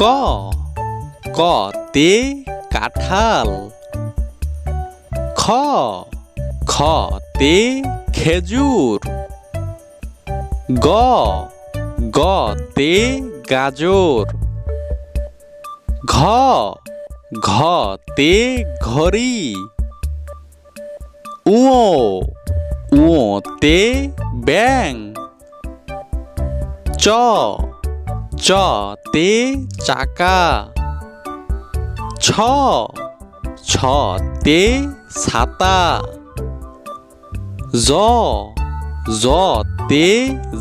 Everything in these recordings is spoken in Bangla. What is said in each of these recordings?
ক কতে কাঁঠাল। খ খতে খেজুর। গ গতে গাজর। ঘ ঘতে ঘড়ি। উঁ উঁতে ব্যাং চ চতে চাকা। ছ ছতে ছাতা। জ জতে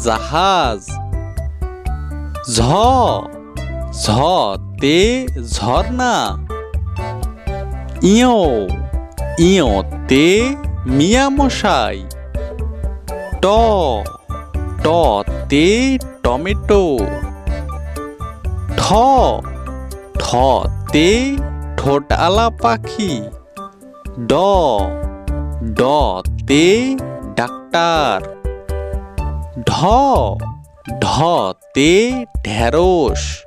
জাহাজ। ঝ ঝতে ঝর্ণা। ইয় ইয়তে মিয়ামশাই। ট টতে টমেটো। ঠ। ঠতে ঠোঁটআলা পাখি। ড। ডতে ডাক্তার। ঢ। ঢতে ঢেঁড়স।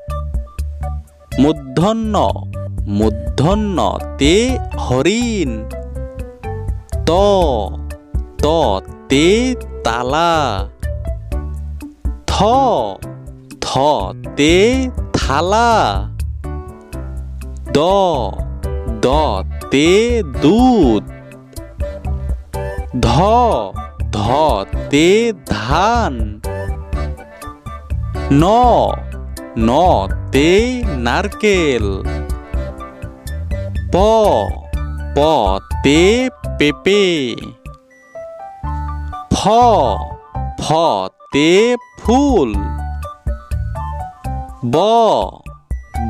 মূর্ধন্য তে হরিণ। ত। ততে তালা। থ। থতে থালা। দ দ, তে, দুধ। ধ ধ, তে, ধান। ন ন, তে, নারকেল। প প, তে, পেঁপে। ফ ফ, তে, ফুল। ব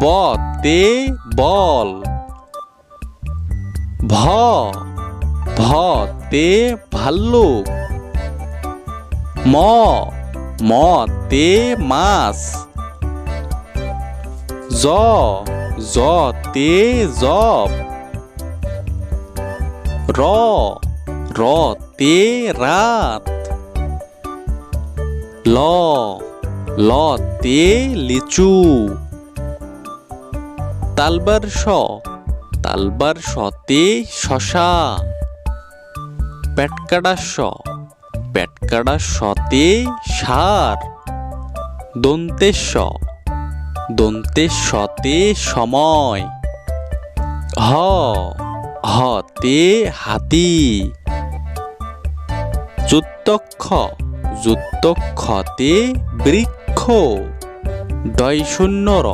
বতে বল। ভ ভতে ভাল্লুক। ম মতে মাছ। জ জতে জব। র রতে রাত। ল লতে লিচু। তালবার স তালবার সতে শশা। পেটকাটা স পেটকাটা সতে সার। দন্তেশ দন্তে সতে সময়। হ। হতে হাতি। যুক্তক্ষ যুক্তক্ষতে বৃক্ষ। ডয় শূন্য র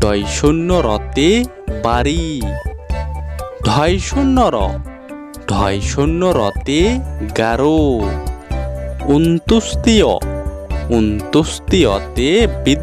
ডয় শূন্য রতে বাড়ি। ঢয় শূন্য র ঢয় শূন্য রতে গারো উন্তুস্তীয় উন্তুস্তিয়তে বিদ্যুৎ